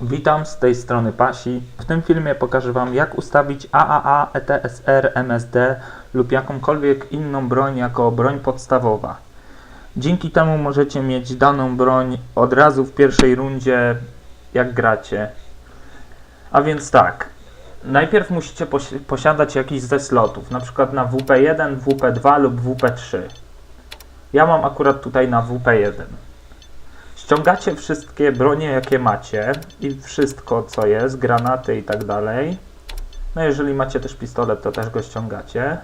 Witam z tej strony Pasi. W tym filmie pokażę Wam jak ustawić AAA, ETSR, MSD lub jakąkolwiek inną broń jako broń podstawowa. Dzięki temu możecie mieć daną broń od razu w pierwszej rundzie jak gracie. A więc tak, najpierw musicie posi- posiadać jakiś ze slotów, na przykład na WP1, WP2 lub WP3. Ja mam akurat tutaj na WP1. Ściągacie wszystkie bronie, jakie macie i wszystko, co jest, granaty i tak dalej. No jeżeli macie też pistolet, to też go ściągacie.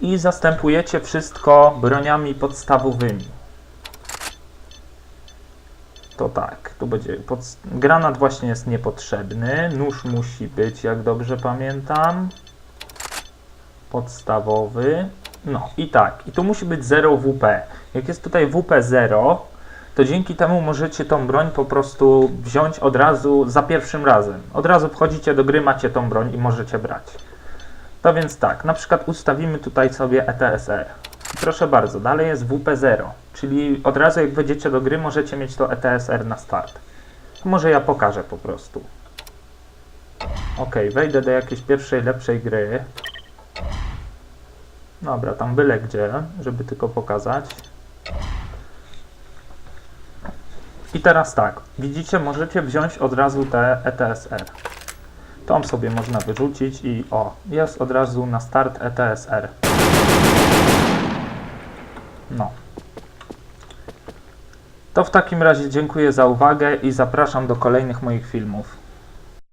I zastępujecie wszystko broniami podstawowymi. To tak, tu będzie. Pod... Granat właśnie jest niepotrzebny. Nóż musi być, jak dobrze pamiętam. Podstawowy. No i tak, i tu musi być 0 WP. Jak jest tutaj WP 0, to dzięki temu możecie tą broń po prostu wziąć od razu za pierwszym razem. Od razu wchodzicie do gry, macie tą broń i możecie brać. To więc tak, na przykład ustawimy tutaj sobie ETSR. I Proszę bardzo, dalej jest WP0, czyli od razu jak wejdziecie do gry, możecie mieć to ETSR na start. Może ja pokażę po prostu. Ok, wejdę do jakiejś pierwszej, lepszej gry. Dobra, tam byle gdzie, żeby tylko pokazać. I teraz tak, widzicie, możecie wziąć od razu te ETSR. Tą sobie można wyrzucić i o, jest od razu na start ETSR. No. To w takim razie dziękuję za uwagę i zapraszam do kolejnych moich filmów.